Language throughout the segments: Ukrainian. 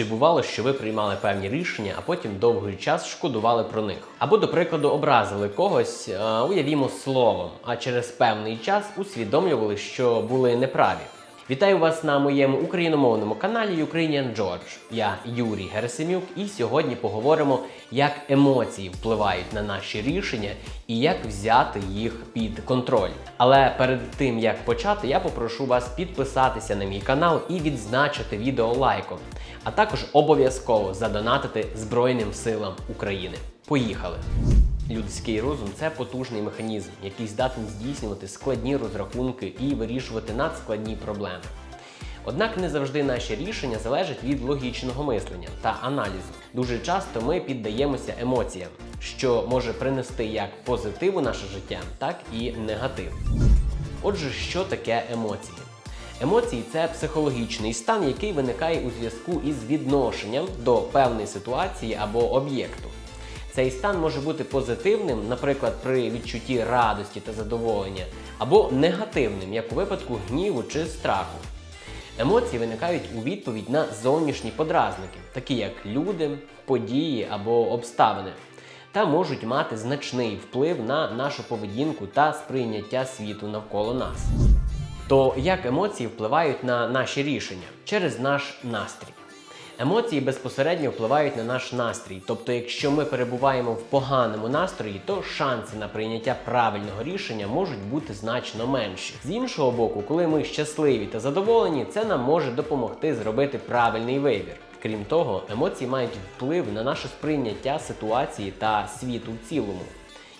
Чи бувало, що ви приймали певні рішення, а потім довгий час шкодували про них? Або, до прикладу, образили когось, е, уявімо словом, а через певний час усвідомлювали, що були неправі. Вітаю вас на моєму україномовному каналі Ukrainian George. Я Юрій Герасимюк, і сьогодні поговоримо, як емоції впливають на наші рішення і як взяти їх під контроль. Але перед тим як почати, я попрошу вас підписатися на мій канал і відзначити відео лайком, а також обов'язково задонатити Збройним силам України. Поїхали! Людський розум це потужний механізм, який здатен здійснювати складні розрахунки і вирішувати надскладні проблеми. Однак не завжди наші рішення залежать від логічного мислення та аналізу. Дуже часто ми піддаємося емоціям, що може принести як позитив у наше життя, так і негатив. Отже, що таке емоції? Емоції це психологічний стан, який виникає у зв'язку із відношенням до певної ситуації або об'єкту. Цей стан може бути позитивним, наприклад, при відчутті радості та задоволення, або негативним, як у випадку гніву чи страху. Емоції виникають у відповідь на зовнішні подразники, такі як люди, події або обставини, та можуть мати значний вплив на нашу поведінку та сприйняття світу навколо нас. То як емоції впливають на наші рішення через наш настрій? Емоції безпосередньо впливають на наш настрій. Тобто, якщо ми перебуваємо в поганому настрої, то шанси на прийняття правильного рішення можуть бути значно менші. З іншого боку, коли ми щасливі та задоволені, це нам може допомогти зробити правильний вибір. Крім того, емоції мають вплив на наше сприйняття ситуації та світу в цілому.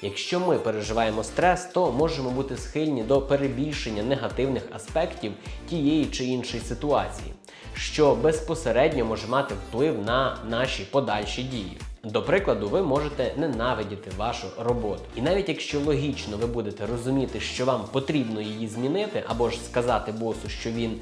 Якщо ми переживаємо стрес, то можемо бути схильні до перебільшення негативних аспектів тієї чи іншої ситуації, що безпосередньо може мати вплив на наші подальші дії. До прикладу, ви можете ненавидіти вашу роботу. І навіть якщо логічно ви будете розуміти, що вам потрібно її змінити, або ж сказати босу, що він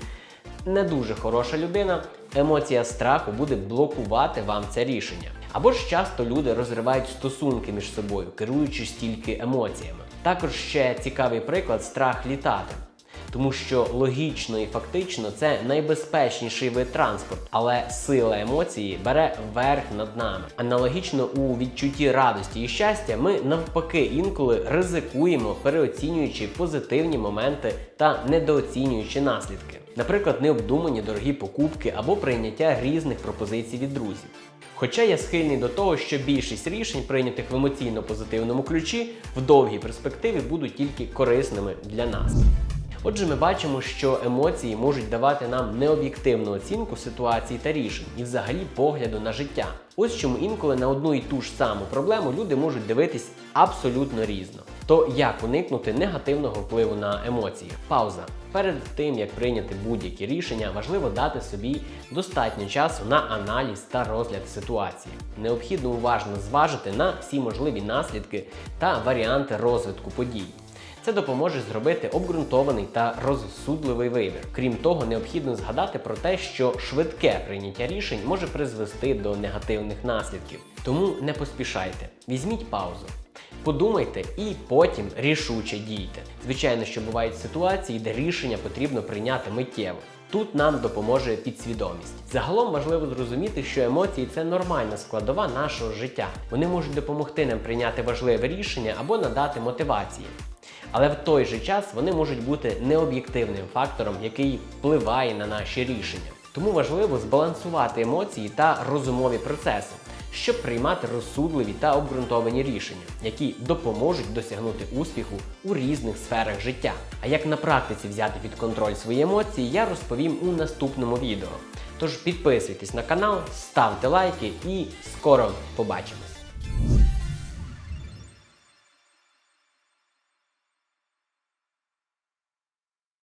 не дуже хороша людина, емоція страху буде блокувати вам це рішення. Або ж часто люди розривають стосунки між собою, керуючись тільки емоціями. Також ще цікавий приклад страх літати. Тому що логічно і фактично це найбезпечніший вид транспорту, але сила емоції бере верх над нами. Аналогічно у відчутті радості і щастя, ми навпаки інколи ризикуємо, переоцінюючи позитивні моменти та недооцінюючи наслідки. Наприклад, необдумані дорогі покупки або прийняття різних пропозицій від друзів. Хоча я схильний до того, що більшість рішень, прийнятих в емоційно позитивному ключі, в довгій перспективі будуть тільки корисними для нас. Отже, ми бачимо, що емоції можуть давати нам необ'єктивну оцінку ситуацій та рішень і взагалі погляду на життя. Ось чому інколи на одну і ту ж саму проблему люди можуть дивитись абсолютно різно. То як уникнути негативного впливу на емоції? Пауза. Перед тим як прийняти будь-які рішення, важливо дати собі достатньо часу на аналіз та розгляд ситуації. Необхідно уважно зважити на всі можливі наслідки та варіанти розвитку подій. Це допоможе зробити обґрунтований та розсудливий вибір. Крім того, необхідно згадати про те, що швидке прийняття рішень може призвести до негативних наслідків. Тому не поспішайте, візьміть паузу. Подумайте і потім рішуче дійте. Звичайно, що бувають ситуації, де рішення потрібно прийняти миттєво. Тут нам допоможе підсвідомість. Загалом важливо зрозуміти, що емоції це нормальна складова нашого життя. Вони можуть допомогти нам прийняти важливе рішення або надати мотивації. Але в той же час вони можуть бути необ'єктивним фактором, який впливає на наші рішення. Тому важливо збалансувати емоції та розумові процеси, щоб приймати розсудливі та обґрунтовані рішення, які допоможуть досягнути успіху у різних сферах життя. А як на практиці взяти під контроль свої емоції, я розповім у наступному відео. Тож підписуйтесь на канал, ставте лайки і скоро побачимось!